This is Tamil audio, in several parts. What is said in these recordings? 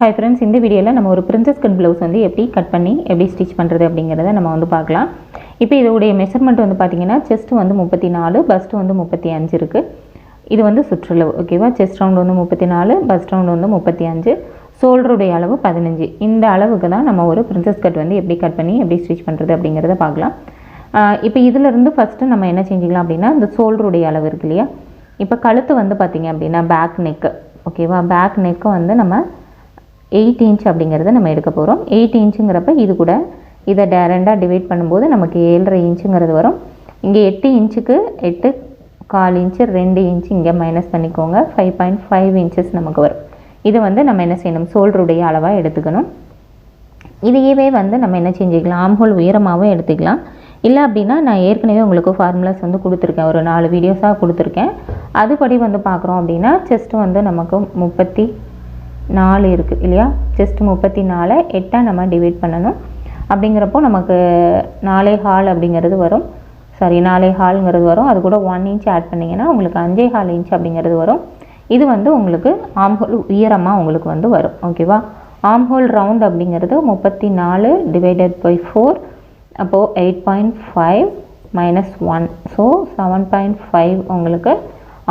ஹாய் ஃப்ரெண்ட்ஸ் இந்த வீடியோவில் நம்ம ஒரு பிரின்சஸ் கட் ப்ளவுஸ் வந்து எப்படி கட் பண்ணி எப்படி ஸ்டிச் பண்ணுறது அப்படிங்கிறத நம்ம வந்து பார்க்கலாம். இப்போ இதோடைய மெஷர்மெண்ட் வந்து பார்த்திங்கன்னா செஸ்ட் வந்து முப்பத்தி நாலு பஸ்ட்டு வந்து முப்பத்தி அஞ்சு இருக்குது இது வந்து சுற்றளவு ஓகேவா செஸ்ட் ரவுண்ட் வந்து முப்பத்தி நாலு பஸ்ட் ரவுண்ட் வந்து முப்பத்தி அஞ்சு ஷோல்டருடைய அளவு பதினஞ்சு. இந்த அளவுக்கு தான் நம்ம ஒரு பிரின்சஸ் கட் வந்து எப்படி கட் பண்ணி எப்படி ஸ்டிச் பண்ணுறது அப்படிங்கிறத பார்க்கலாம். இப்போ இதிலிருந்து ஃபஸ்ட்டு நம்ம என்ன செஞ்சுக்கலாம் அப்படின்னா இந்த ஷோல்டருடைய அளவு இருக்கு இல்லையா? இப்போ கழுத்து வந்து பார்த்திங்க அப்படின்னா பேக் நெக்கு ஓகேவா பேக் நெக்கை வந்து நம்ம எயிட் இன்ச் அப்படிங்கிறத நம்ம எடுக்க போகிறோம் எயிட் இன்ச்சுங்கிறப்ப இது கூட இதை டேரண்டாக டிவைட் பண்ணும்போது நமக்கு ஏழரை இன்ச்சுங்கிறது வரும். இங்கே எட்டு இன்ச்சுக்கு எட்டு கால் இன்ச்சு ரெண்டு இன்ச்சு இங்கே மைனஸ் பண்ணிக்கோங்க. ஃபைவ் பாயிண்ட் ஃபைவ் இன்ச்சஸ் நமக்கு வரும். இது வந்து நம்ம என்ன செய்யணும்? சோல்டருடைய அளவாக எடுத்துக்கணும். இதையவே வந்து நம்ம என்ன செஞ்சுக்கலாம்? ஆம்ஹோல் உயரமாகவும் எடுத்துக்கலாம். இல்லை அப்படின்னா நான் ஏற்கனவே உங்களுக்கு ஃபார்முலாஸ் வந்து கொடுத்துருக்கேன். ஒரு நாலு வீடியோஸாக கொடுத்துருக்கேன். அதுபடி வந்து பார்க்குறோம் அப்படின்னா செஸ்ட்டு வந்து நமக்கு முப்பத்தி நாலு இருக்குது இல்லையா? ஜஸ்ட் முப்பத்தி நாலை எட்டாக நம்ம டிவைட் பண்ணணும். அப்படிங்கிறப்போ நமக்கு நாலே ஹால் அப்படிங்கிறது வரும். சாரி நாலே ஹால்ங்கிறது வரும். அது கூட ஒன் இன்ச் ஆட் பண்ணிங்கன்னா உங்களுக்கு அஞ்சே ஹால் இன்ச் அப்படிங்கிறது வரும். இது வந்து உங்களுக்கு ஆம்ஹோல் உயரமாக உங்களுக்கு வந்து வரும். ஓகேவா ஆம்ஹோல் ரவுண்ட் அப்படிங்கிறது முப்பத்தி நாலு டிவைடட் பை ஃபோர் அப்போது eight point five minus one so seven point five உங்களுக்கு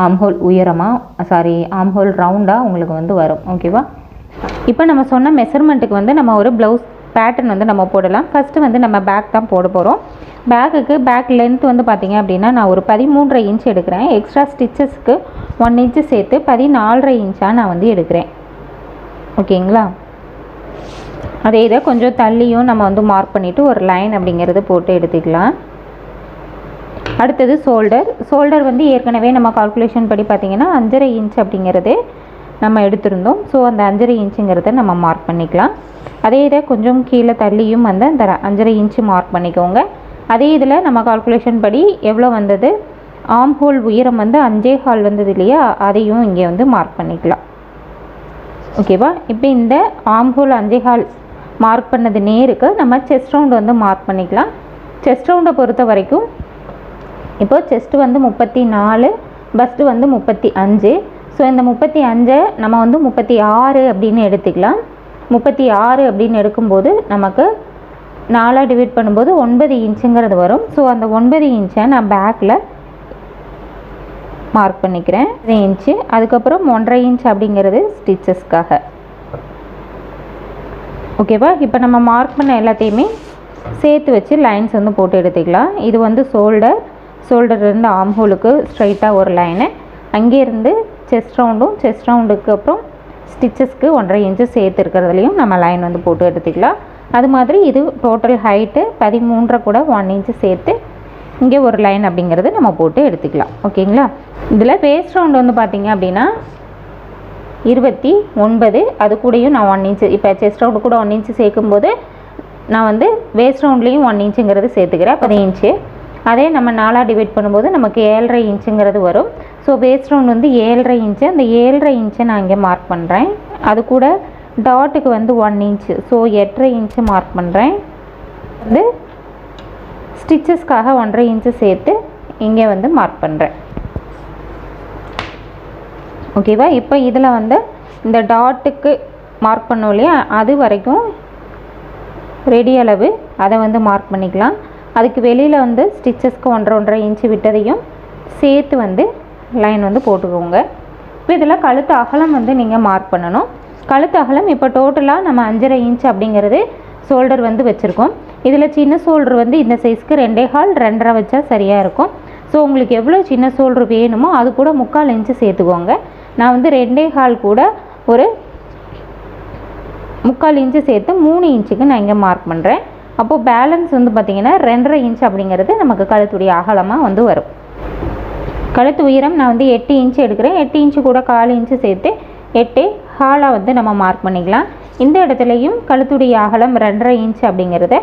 ஆம்ஹோல் உயரமாக சாரி ஆம்ஹோல் ரவுண்டாக உங்களுக்கு வந்து வரும். ஓகேவா இப்போ நம்ம சொன்ன மெஷர்மெண்ட்டுக்கு வந்து நம்ம ஒரு ப்ளவுஸ் பேட்டர்ன் வந்து நம்ம போடலாம். ஃபஸ்ட்டு வந்து நம்ம பேக் தான் போட போகிறோம் பேக்குக்கு பேக் லென்த் வந்து பார்த்தீங்க அப்படின்னா நான் ஒரு பதிமூன்றரை இன்ச் எடுக்கிறேன். எக்ஸ்ட்ரா ஸ்டிச்சஸ்க்கு ஒன் இன்ச்சு சேர்த்து பதினாலரை இன்ச்சாக நான் வந்து எடுக்கிறேன். ஓகேங்களா அதே இதை கொஞ்சம் தள்ளியும் நம்ம வந்து மார்க் பண்ணிவிட்டு ஒரு லைன் அப்படிங்கிறது போட்டு எடுத்துக்கலாம். அடுத்தது ஷோல்டர் ஷோல்டர் வந்து ஏற்கனவே நம்ம கால்குலேஷன் படி பார்த்திங்கன்னா அஞ்சரை இன்ச் அப்படிங்கிறது நம்ம எடுத்திருந்தோம். ஸோ அந்த அஞ்சரை இன்ச்சுங்கிறத நம்ம மார்க் பண்ணிக்கலாம். அதே இதை கொஞ்சம் கீழே தள்ளியும் வந்து அந்த அஞ்சரை இன்ச்சு மார்க் பண்ணிக்கோங்க. அதே இதில் நம்ம கால்குலேஷன் படி எவ்வளோ வந்தது? ஆம் ஹோல் உயரம் வந்து அஞ்சே ஹால் வந்தது இல்லையா? அதையும் இங்கே வந்து மார்க் பண்ணிக்கலாம். ஓகேவா இப்போ இந்த ஆம் ஹோல் அஞ்சே ஹால் மார்க் பண்ணது நேருக்கு நம்ம செஸ்ட் ரவுண்ட் வந்து மார்க் பண்ணிக்கலாம். செஸ்ட் ரவுண்டை பொறுத்த வரைக்கும் இப்போது செஸ்ட்டு வந்து முப்பத்தி நாலு பஸ்ட்டு வந்து முப்பத்தி அஞ்சு ஸோ இந்த முப்பத்தி அஞ்சை நம்ம வந்து முப்பத்தி ஆறு அப்படின்னு எடுத்துக்கலாம். முப்பத்தி ஆறு அப்படின்னு எடுக்கும்போது நமக்கு நாலாக டிவைட் பண்ணும்போது ஒன்பது இன்ச்சுங்கிறது வரும். ஸோ அந்த ஒன்பது இன்ச்சை நான் பேக்கில் மார்க் பண்ணிக்கிறேன். இது இன்ச்சு அதுக்கப்புறம் ஒன்றரை இன்ச் அப்படிங்கிறது ஸ்டிச்சஸ்க்காக ஓகேவா இப்போ நம்ம மார்க் பண்ண எல்லாத்தையுமே சேர்த்து வச்சு லைன்ஸ் வந்து போட்டு எடுத்துக்கலாம். இது வந்து ஷோல்டர் ஷோல்டர்லேருந்து ஆம் ஹோலுக்கு ஸ்ட்ரைட்டாக ஒரு லைனு அங்கேருந்து செஸ்ட் ரவுண்டும் செஸ்ட் ரவுண்டுக்கு அப்புறம் ஸ்டிச்சஸ்க்கு ஒன்றரை இன்ச்சு சேர்த்து இருக்கிறதுலையும் நம்ம லைன் வந்து போட்டு எடுத்துக்கலாம். அது மாதிரி இது டோட்டல் ஹைட்டு பதிமூன்றரை கூட ஒன் இன்ச்சு சேர்த்து இங்கே ஒரு லைன் அப்படிங்கிறது நம்ம போட்டு எடுத்துக்கலாம். ஓகேங்களா இதில் வேஸ்ட் ரவுண்ட் வந்து பார்த்திங்க அப்படின்னா இருபத்தி ஒன்பது அது கூடயும் நான் ஒன் இன்ச்சு இப்போ செஸ்ட் ரவுண்டு கூட ஒன் இன்ச்சு சேர்க்கும்போது நான் வந்து வேஸ்ட் ரவுண்ட்லேயும் ஒன் இன்ச்சுங்கிறது சேர்த்துக்கிறேன். பதி இன்ச்சு அதே நம்ம நாலாக டிவைட் பண்ணும்போது நமக்கு ஏழரை இன்ச்சுங்கிறது வரும். ஸோ வேஸ்ட் ரவுண்ட் வந்து ஏழரை இன்ச்சு அந்த ஏழரை இன்ச்சை நான் இங்கே மார்க் பண்ணுறேன் அது கூட டாட்டுக்கு வந்து ஒன் இன்ச்சு ஸோ எட்டரை இன்ச்சு மார்க் பண்ணுறேன் வந்து ஸ்டிச்சஸ்க்காக ஒன்றரை இன்ச்சு சேர்த்து இங்கே வந்து மார்க் பண்ணுறேன் ஓகேவா இப்போ இதில் வந்து இந்த டாட்டுக்கு மார்க் பண்ணோம் இல்லையா? அது வரைக்கும் ரெடி அளவு அதை வந்து மார்க் பண்ணிக்கலாம். அதுக்கு வெளியில் வந்து ஸ்டிச்சஸ்க்கு ஒன்றரை ஒன்றரை இன்ச்சு விட்டதையும் சேர்த்து வந்து லைன் வந்து போட்டுக்கோங்க. இப்போ இதில் கழுத்து அகலம் வந்து நீங்கள் மார்க் பண்ணணும். கழுத்து அகலம் இப்போ டோட்டலாக நம்ம அஞ்சரை இன்ச் அப்படிங்கிறது ஷோல்டர் வந்து வச்சுருக்கோம். இதில் சின்ன ஷோல்டர் வந்து இந்த சைஸ்க்கு ரெண்டே ஹால் ரெண்டரை வச்சா சரியாக இருக்கும். ஸோ உங்களுக்கு எவ்வளோ சின்ன ஷோல்டர் வேணுமோ அது கூட முக்கால் இன்ச்சு சேர்த்துக்கோங்க. நான் வந்து ரெண்டே ஹால் கூட ஒரு முக்கால் இன்ச்சு சேர்த்து மூணு இன்ச்சுக்கு நான் இங்கே மார்க் பண்ணுறேன் அப்போது பேலன்ஸ் வந்து பார்த்திங்கன்னா ரெண்டரை இன்ச் அப்படிங்கிறது நமக்கு கழுத்துடைய அகலமாக வந்து வரும். கழுத்து உயரம் நான் வந்து எட்டு இன்ச்சு எடுக்கிறேன். எட்டு இன்ச்சு கூட கால் இன்ச்சு சேர்த்து எட்டு ஹாலாக வந்து நம்ம மார்க் பண்ணிக்கலாம். இந்த இடத்துலையும் கழுத்துடைய அகலம் ரெண்டரை இன்ச் அப்படிங்கிறத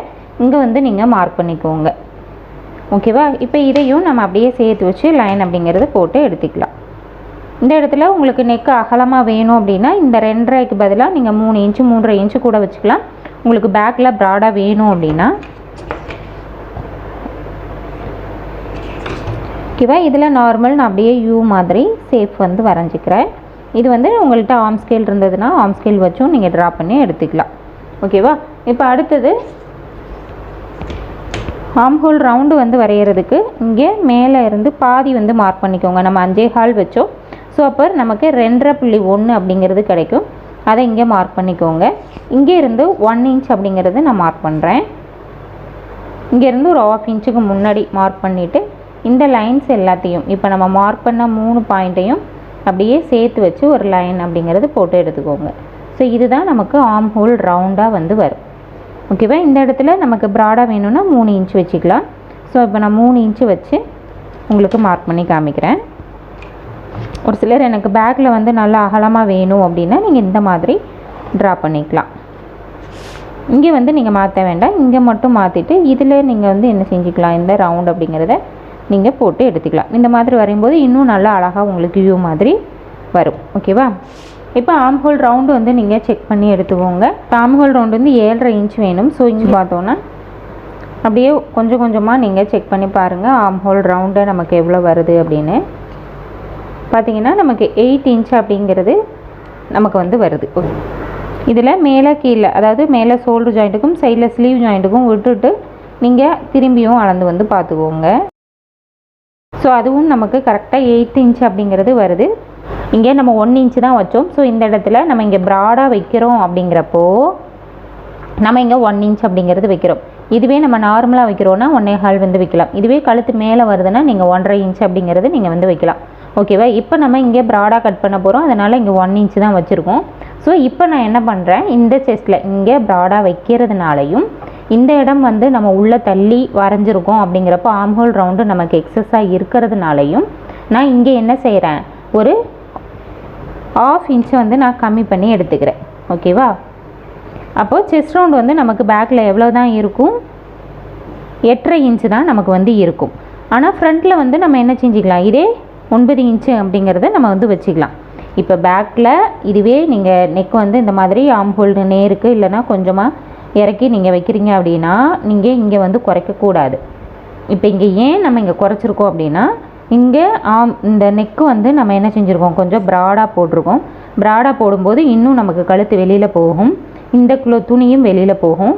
இங்கே வந்து நீங்கள் மார்க் பண்ணிக்கோங்க. ஓகேவா இப்போ இதையும் நம்ம அப்படியே சேர்த்து வச்சு லைன் அப்படிங்கிறத போட்டு எடுத்துக்கலாம். இந்த இடத்துல உங்களுக்கு நெக்கு அகலமாக வேணும் அப்படின்னா இந்த ரெண்டரைக்கு பதிலாக நீங்கள் மூணு இன்ச்சு மூன்றரை இன்ச்சு கூட வச்சுக்கலாம். உங்களுக்கு பேக்கில் ப்ராடாக வேணும் அப்படின்னா ஓகேவா இதில் நார்மல் நான் அப்படியே யூ மாதிரி சேஃப் வந்து வரைஞ்சிக்கிறேன். இது வந்து உங்கள்கிட்ட ஆம் ஸ்கேல் இருந்ததுன்னா ஆம் ஸ்கேல் வச்சும் நீங்கள் ட்ரா பண்ணி எடுத்துக்கலாம். ஓகேவா இப்போ அடுத்தது ஆம் ஹோல் ரவுண்டு வந்து வரைகிறதுக்கு இங்கே மேலே இருந்து பாதி வந்து மார்க் பண்ணிக்கோங்க. நம்ம அஞ்சே ஹால் வச்சோம். ஸோ அப்போ நமக்கு ரெண்டரை புள்ளி ஒன்று அப்படிங்கிறது கிடைக்கும். அதை இங்கே மார்க் பண்ணிக்கோங்க. இங்கே இருந்து ஒன் இன்ச் அப்படிங்கிறது நான் மார்க் பண்ணுறேன் இங்கேருந்து ஒரு ஆஃப் இன்ச்சுக்கு முன்னாடி மார்க் பண்ணிவிட்டு இந்த லைன்ஸ் எல்லாத்தையும் இப்போ நம்ம மார்க் பண்ண மூணு பாயிண்ட்டையும் அப்படியே சேர்த்து வச்சு ஒரு லைன் அப்படிங்கிறது போட்டு எடுத்துக்கோங்க. ஸோ இதுதான் நமக்கு ஆம் ஹோல் ரவுண்டாக வந்து வரும். ஓகேவா இந்த இடத்துல நமக்கு ப்ராடாக வேணும்னா மூணு இன்ச் வச்சுக்கலாம். ஸோ இப்போ நான் மூணு இன்ச்சு வச்சு உங்களுக்கு மார்க் பண்ணி காமிக்கிறேன். ஒரு சிலர் எனக்கு பேக்கில் வந்து நல்லா அகலமாக வேணும் அப்படின்னா நீங்கள் இந்த மாதிரி ட்ரா பண்ணிக்கலாம். இங்கே வந்து நீங்கள் மாற்ற வேண்டாம். இங்கே மட்டும் மாற்றிட்டு இதில் நீங்கள் வந்து என்ன செஞ்சுக்கலாம்? இந்த ரவுண்ட் அப்படிங்கிறத நீங்கள் போட்டு எடுத்துக்கலாம். இந்த மாதிரி வரையும்போது இன்னும் நல்லா அழகாக உங்களுக்கு வியூ மாதிரி வரும். ஓகேவா இப்போ ஆம்ஹோல் ரவுண்டு வந்து நீங்கள் செக் பண்ணி எடுத்துக்கோங்க. இப்போ ஆம்ஹோல் ரவுண்டு வந்து ஏழரை இன்ச் வேணும். ஸோ இன்ச் பார்த்தோன்னா அப்படியே கொஞ்சம் கொஞ்சமாக நீங்கள் செக் பண்ணி பாருங்கள் ஆம்ஹோல் ரவுண்டு நமக்கு எவ்வளோ வருது அப்படின்னு. பார்த்திங்கன்னா நமக்கு எயிட் இன்ச் அப்படிங்கிறது நமக்கு வந்து வருது. இதில் மேலே கீழே அதாவது மேலே ஷோல்டர் ஜாயிண்ட்டுக்கும் சைடில் ஸ்லீவ் ஜாயிண்ட்டுக்கும் விட்டுட்டு நீங்கள் திரும்பியும் அளந்து வந்து பார்த்துக்கோங்க ஸோ அதுவும் நமக்கு கரெக்டாக எயிட் இன்ச் அப்படிங்கிறது வருது. இங்கே நம்ம ஒன் இன்ச்சு தான் வச்சோம். ஸோ இந்த இடத்துல நம்ம இங்கே ப்ராடாக வைக்கிறோம் அப்படிங்கிறப்போ நம்ம இங்கே ஒன் இன்ச் அப்படிங்கிறது வைக்கிறோம். இதுவே நம்ம நார்மலாக வைக்கிறோன்னா ஒன்றே ஹால் வந்து வைக்கலாம். இதுவே கழுத்து மேலே வருதுன்னா நீங்கள் ஒன்றரை இன்ச் அப்படிங்கிறது நீங்கள் வந்து வைக்கலாம். ஓகேவா? இப்போ நம்ம இங்கே ப்ராடாக கட் பண்ண போகிறோம் அதனால் இங்கே ஒன் இன்ச் தான் வச்சுருக்கோம். ஸோ இப்போ நான் என்ன பண்ணுறேன் இந்த செஸ்ட்டில் இங்கே ப்ராடாக வைக்கிறதுனாலையும் இந்த இடம் வந்து நம்ம உள்ளே தள்ளி வரைஞ்சிருக்கோம் அப்படிங்கிறப்போ ஆம்ஹோல் ரவுண்டு நமக்கு எக்ஸஸாக இருக்கிறதுனாலையும் நான் இங்கே என்ன செய்கிறேன் ஒரு ஆஃப் இன்ச்சை வந்து நான் கம்மி பண்ணி எடுத்துக்கிறேன். ஓகேவா? அப்போது செஸ்ட் ரவுண்டு வந்து நமக்கு பேக்கில் எவ்வளோ தான் இருக்கும்? எட்டரை இன்ச்சு தான் நமக்கு வந்து இருக்கும். ஆனால் ஃப்ரண்ட்டில் வந்து நம்ம என்ன செஞ்சுக்கலாம்? இதே ஒன்பது இன்ச்சு அப்படிங்கிறத நம்ம வந்து வச்சுக்கலாம். இப்போ பேக்கில் இதுவே நீங்கள் நெக் வந்து இந்த மாதிரி ஆம்ஹோல்டு நேருக்கு இல்லைனா கொஞ்சமாக இறக்கி நீங்கள் வைக்கிறீங்க அப்படின்னா நீங்கள் இங்கே வந்து குறைக்கக்கூடாது. இப்போ இங்கே ஏன் நம்ம இங்கே குறைச்சிருக்கோம் அப்படின்னா இங்கே ஆம் இந்த நெக்கு வந்து நம்ம என்ன செஞ்சுருக்கோம்? கொஞ்சம் ப்ராடாக போட்டிருக்கோம். ப்ராடாக போடும்போது இன்னும் நமக்கு கழுத்து வெளியில் போகும். இந்த குளோ துணியும் வெளியில் போகும்.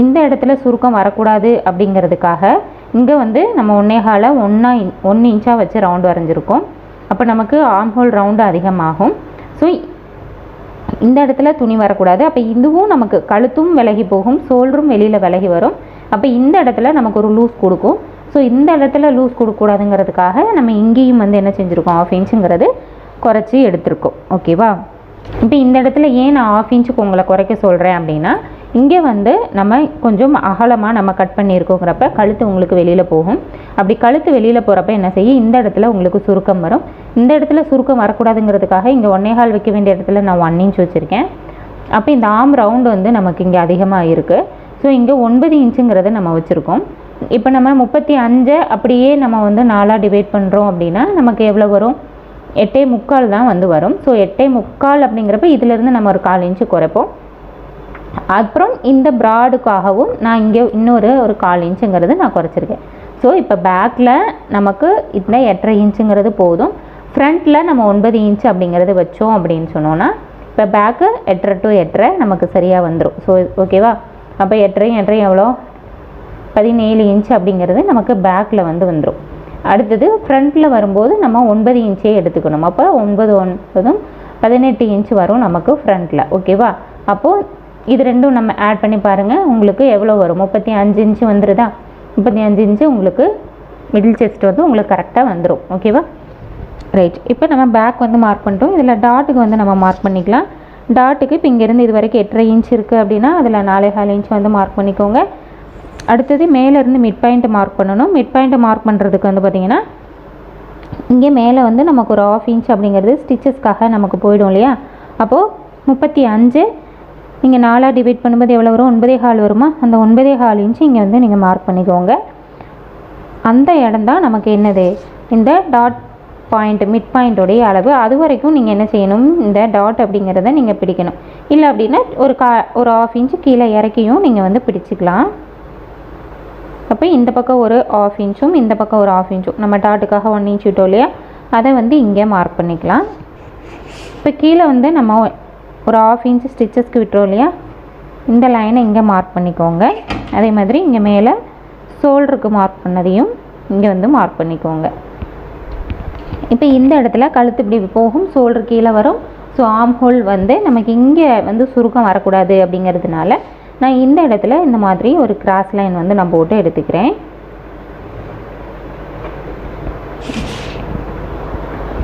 இந்த இடத்துல சுருக்கம் வரக்கூடாது அப்படிங்கிறதுக்காக இங்கே வந்து நம்ம ஒன்றே காலை ஒன்றா ஒன்று இன்ச்சாக வச்சு ரவுண்டு வரைஞ்சிருக்கோம். அப்போ நமக்கு ஆம் ஹோல் ரவுண்டு அதிகமாகும். ஸோ இந்த இடத்துல துணி வரக்கூடாது. அப்போ இதுவும் நமக்கு கழுத்தும் விலகி போகும் சோல்ரும் வெளியில் விலகி வரும். அப்போ இந்த இடத்துல நமக்கு ஒரு லூஸ் கொடுக்கும். ஸோ இந்த இடத்துல லூஸ் கொடுக்கக்கூடாதுங்கிறதுக்காக நம்ம இங்கேயும் வந்து என்ன செஞ்சுருக்கோம்? ஆஃப் இன்ச்சுங்கிறது குறைச்சி எடுத்திருக்கோம். ஓகேவா இப்போ இந்த இடத்துல ஏன் நான் ஆஃப் இன்ச்சுக்கு உங்களை குறைக்க சொல்கிறேன் அப்படின்னா இங்கே வந்து நம்ம கொஞ்சம் அகலமாக நம்ம கட் பண்ணியிருக்கோங்கிறப்ப கழுத்து உங்களுக்கு வெளியில் போகும். அப்படி கழுத்து வெளியில் போகிறப்ப என்ன செய்யும் இந்த இடத்துல உங்களுக்கு சுருக்கம் வரும். இந்த இடத்துல சுருக்கம் வரக்கூடாதுங்கிறதுக்காக இங்கே ஒன்னேகால் வைக்க வேண்டிய இடத்துல நான் ஒன் இன்ச் வச்சுருக்கேன். அப்போ இந்த ஆம் ரவுண்டு வந்து நமக்கு இங்கே அதிகமாக இருக்குது ஸோ இங்கே ஒன்பது இன்ச்சுங்கிறத நம்ம வச்சுருக்கோம். இப்போ நம்ம முப்பத்தி அஞ்சை அப்படியே நம்ம வந்து நாலாக டிவைட் பண்ணுறோம் அப்படின்னா நமக்கு எவ்வளோ வரும்? எட்டே முக்கால் தான் வந்து வரும். ஸோ எட்டே முக்கால் அப்படிங்கிறப்ப இதிலேருந்து நம்ம ஒரு கால் இன்ச்சு குறைப்போம். அப்புறம் இந்த ப்ராடுக்காகவும் நான் இங்கே இன்னொரு ஒரு கால் இன்ச்சுங்கிறது நான் குறைச்சிருக்கேன். ஸோ இப்போ பேக்கில் நமக்கு இப்போ எட்டரை இன்ச்சுங்கிறது போதும். ஃப்ரண்ட்டில் நம்ம ஒன்பது இன்ச் அப்படிங்கிறது வச்சோம் அப்படின்னு சொன்னோன்னா இப்போ பேக்கு எட்டரை டு எட்டரை நமக்கு சரியாக வந்துடும் ஸோ ஓகேவா அப்போ எட்டரை எட்டரை எவ்வளோ? பதினேழு இன்ச் அப்படிங்கிறது நமக்கு பேக்கில் வந்து வந்துடும் அடுத்தது ஃப்ரண்ட்டில் வரும்போது நம்ம ஒன்பது இன்ச்சே எடுத்துக்கணும். அப்போ ஒன்பது ஒன்பதும் பதினெட்டு இன்ச் வரும் நமக்கு ஃப்ரண்ட்டில் ஓகேவா அப்போது இது ரெண்டும் நம்ம ஆட் பண்ணி பாருங்கள் உங்களுக்கு எவ்வளோ வரும்? முப்பத்தி அஞ்சு இன்ச்சு வந்துடுதா முப்பத்தி அஞ்சு இன்ச்சு உங்களுக்கு மிடில் செஸ்ட் வந்து உங்களுக்கு கரெக்டாக வந்துடும் ஓகேவா ரைட் இப்போ நம்ம பேக் வந்து மார்க் பண்ணிட்டோம். இதில் டாட்டுக்கு வந்து நம்ம மார்க் பண்ணிக்கலாம். டாட்டுக்கு இப்போ இங்கேருந்து இது வரைக்கும் எட்டரை இன்ச் இருக்குது அப்படின்னா அதில் நாலே கால் இன்ச் வந்து மார்க் பண்ணிக்கோங்க. அடுத்தது மேலேருந்து மிட் பாயிண்ட் மார்க் பண்ணணும். மிட் பாயிண்ட் மார்க் பண்ணுறதுக்கு வந்து பார்த்திங்கன்னா இங்கே மேலே வந்து நமக்கு ஒரு ஆஃப் இன்ச் அப்படிங்கிறது ஸ்டிச்சஸ்க்காக நமக்கு போயிடும் இல்லையா? அப்போது முப்பத்தி அஞ்சு நீங்கள் நாலாக டிவைட் பண்ணும்போது எவ்வளோ வரும்? ஒன்பதே ஹால் வருமா? அந்த ஒன்பதே ஹால் இன்ச்சு இங்கே வந்து நீங்கள் மார்க் பண்ணிக்கோங்க. அந்த இடம் தான் நமக்கு என்னது? இந்த டாட் பாயிண்ட் மிட் பாயிண்ட்டோடைய அளவு. அது வரைக்கும் நீங்கள் என்ன செய்யணும்? இந்த டாட் அப்படிங்கிறத நீங்கள் பிடிக்கணும். இல்லை அப்படின்னா ஒரு கா ஒரு ஆஃப் இன்ச்சு கீழே இறக்கியும் நீங்கள் வந்து பிடிச்சிக்கலாம். அப்போ இந்த பக்கம் ஒரு ஆஃப் இன்ச்சும் இந்த பக்கம் ஒரு ஆஃப் இன்ச்சும் நம்ம டாட்டுக்காக ஒன் இன்ச் விட்டோம் இல்லையா? அதை வந்து இங்கே மார்க் பண்ணிக்கலாம். இப்போ கீழே வந்து நம்ம ஒரு ஆஃப் இன்ச் ஸ்டிச்சஸ்க்கு விட்டுறோம் இல்லையா? இந்த லைனை இங்கே மார்க் பண்ணிக்கோங்க. அதே மாதிரி இங்கே மேலே ஷோல்டருக்கு மார்க் பண்ணதையும் இங்கே வந்து மார்க் பண்ணிக்கோங்க. இப்போ இந்த இடத்துல கழுத்து இப்படி போகும் ஷோல்டர் கீழே வரும். ஸோ ஆம் ஹோல் வந்து நமக்கு இங்கே வந்து சுருக்கம் வரக்கூடாது அப்படிங்கிறதுனால நான் இந்த இடத்துல இந்த மாதிரி ஒரு கிராஸ் லைன் வந்து நான் போட்டு எடுத்துக்கிறேன்.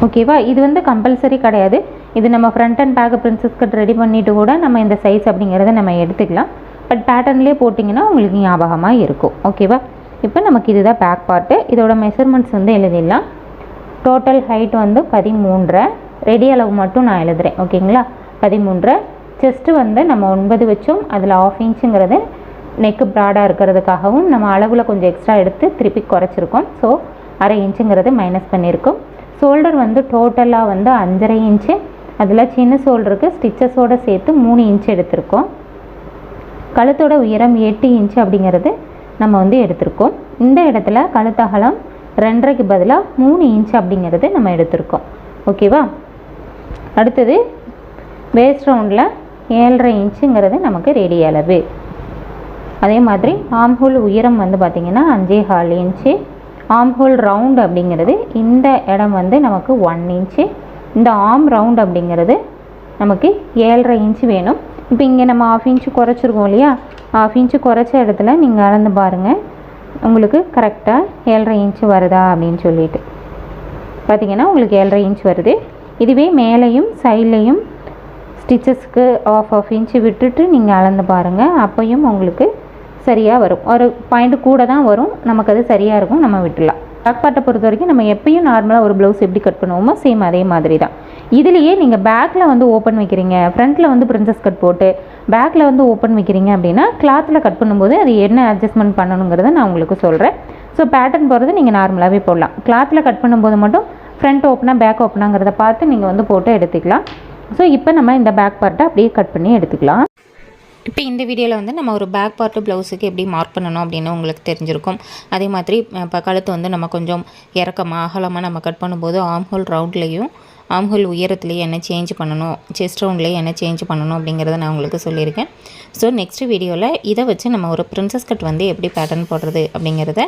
ஓகேவா இது வந்து கம்பல்சரி கிடையாது. இது நம்ம front and back princess cut ready பண்ணிவிட்டு கூட நம்ம இந்த சைஸ் அப்படிங்கிறத நம்ம எடுத்துக்கலாம். பட் பேட்டர்ன்லேயே போட்டிங்கன்னா உங்களுக்கு ஞாபகமாக இருக்கும். ஓகேவா இப்போ நமக்கு இதுதான் பேக் பார்ட்டு இதோட மெஷர்மெண்ட்ஸ் வந்து எழுதிடலாம். டோட்டல் ஹைட் வந்து பதிமூன்றரை. ரெடி அளவு மட்டும் நான் எழுதுகிறேன் ஓகேங்களா பதிமூன்றரை. செஸ்ட்டு வந்து நம்ம ஒன்பது வச்சோம். அதில் ஆஃப் இன்ச்சுங்கிறது நெக்கு ப்ராடாக இருக்கிறதுக்காகவும் நம்ம அளவில் கொஞ்சம் எக்ஸ்ட்ரா எடுத்து திருப்பி குறைச்சிருக்கோம். ஸோ அரை இன்ச்சுங்கிறது மைனஸ் பண்ணியிருக்கோம் ஷோல்டர் வந்து டோட்டலாக வந்து அஞ்சரை இன்ச்சு அதில் சின்ன ஷோல்டருக்கு ஸ்டிச்சஸோடு சேர்த்து மூணு இன்ச்சு எடுத்திருக்கோம். கழுத்தோட உயரம் எட்டு இன்ச்சு அப்படிங்கிறது நம்ம வந்து எடுத்திருக்கோம். இந்த இடத்துல கழுத்தகலம் ரெண்டரைக்கு பதிலாக மூணு இன்ச் அப்படிங்கிறது நம்ம எடுத்திருக்கோம். ஓகேவா அடுத்தது வேஸ்ட் ரவுண்டில் ஏழரை இன்ச்சுங்கிறது நமக்கு ரெடி அளவு. அதே மாதிரி ஆம்ஹோல் உயரம் வந்து பார்த்திங்கன்னா அஞ்சே கால் இன்ச்சு. ஆம்ஹோல் ரவுண்ட் அப்படிங்கிறது இந்த இடம் வந்து நமக்கு ஒன் இன்ச்சு. இந்த ஆம் ரவுண்ட் அப்படிங்கிறது நமக்கு ஏழரை இன்ச்சு வேணும். இப்போ இங்கே நம்ம ஆஃப் இன்ச்சு குறைச்சிருக்கோம் இல்லையா? ஆஃப் இன்ச்சு குறைச்ச இடத்துல நீங்கள் அளந்து பாருங்கள் உங்களுக்கு கரெக்டாக ஏழரை இன்ச்சு வருதா அப்படின்னு சொல்லிட்டு. பார்த்தீங்கன்னா உங்களுக்கு ஏழரை இன்ச் வருது. இதுவே மேலேயும் சைட்லேயும் ஸ்டிச்சஸ்க்கு ஆஃப் ஆஃப் இன்ச்சு விட்டுட்டு நீங்கள் அளந்து பாருங்கள் அப்பையும் உங்களுக்கு சரியாக வரும். ஒரு பாயிண்ட் கூட தான் வரும். நமக்கு அது சரியாக இருக்கும். நம்ம விட்டுடலாம் பேக் பார்ட்டை பொறுத்த வரைக்கும் நம்ம எப்பயும் நார்மலாக ஒரு ப்ளவுஸ் எப்படி கட் பண்ணுவோமோ சேம் அதே மாதிரி தான். இதுலேயே நீங்கள் பேக்கில் வந்து ஓப்பன் வைக்கிறீங்க. ஃப்ரண்ட்டில் வந்து பிரின்சஸ் கட் போட்டு பேக்கில் வந்து ஓப்பன் வைக்கிறீங்க அப்படின்னா கிளாத்தில் கட் பண்ணும்போது அது என்ன அட்ஜஸ்ட்மெண்ட் பண்ணணுங்கிறத நான் உங்களுக்கு சொல்கிறேன் ஸோ பேட்டர்ன் போகிறது நீங்கள் நார்மலாகவே போடலாம். கிளாத்தில் கட் பண்ணும்போது மட்டும் ஃப்ரண்ட் ஓப்பனாக பேக் ஓப்பனாங்கிறத பார்த்து நீங்கள் வந்து போட்டு எடுத்துக்கலாம். ஸோ இப்போ நம்ம இந்த பேக் பார்ட்டை அப்படியே கட் பண்ணி எடுத்துக்கலாம். இப்போ இந்த வீடியோவில் வந்து நம்ம ஒரு பேக் பார்ட்டு ப்ளவுஸுக்கு எப்படி மார்க் பண்ணணும் அப்படின்னு உங்களுக்கு தெரிஞ்சிருக்கும். அதே மாதிரி இப்போ கழுத்து வந்து நம்ம கொஞ்சம் இறக்கமாக அகலமாக நம்ம கட் பண்ணும்போது ஆம்ஹோல் ரவுண்ட்லேயும் ஆம்ஹோல் உயரத்துலேயும் என்ன சேஞ்ச் பண்ணணும் செஸ்ட் ரவுண்ட்லேயும் என்ன சேஞ்ச் பண்ணணும் அப்படிங்கிறத நான் உங்களுக்கு சொல்லியிருக்கேன். ஸோ நெக்ஸ்ட் வீடியோவில் இதை வச்சு நம்ம ஒரு ப்ரின்ஸஸ் கட் வந்து எப்படி பேட்டர்ன் போடுறது அப்படிங்கிறத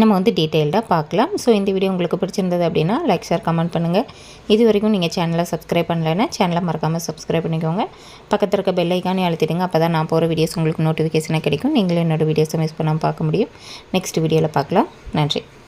நம்ம வந்து டீட்டெயில்டாக பார்க்கலாம். ஸோ இந்த வீடியோ உங்களுக்கு பிடிச்சிருந்தது அப்படின்னா லைக் ஷேர் கமெண்ட் பண்ணுங்கள் இது வரைக்கும் நீங்கள் சேனலை சப்ஸ்கிரைப் பண்ணலைன்னா சேனலை மறக்காமல் சப்ஸ்கிரைப் பண்ணிக்கோங்க. பக்கத்தில் இருக்க பெல்லைக்கானே அழுத்திடுங்க. அப்போ தான் நான் போகிற வீடியோஸ் உங்களுக்கு நோட்டிஃபிகேஷனாக கிடைக்கும். நீங்களும் என்னோடய வீடியோஸை மிஸ் பண்ணாமல் பார்க்க முடியும். நெக்ஸ்ட் வீடியோவில் பார்க்கலாம். நன்றி.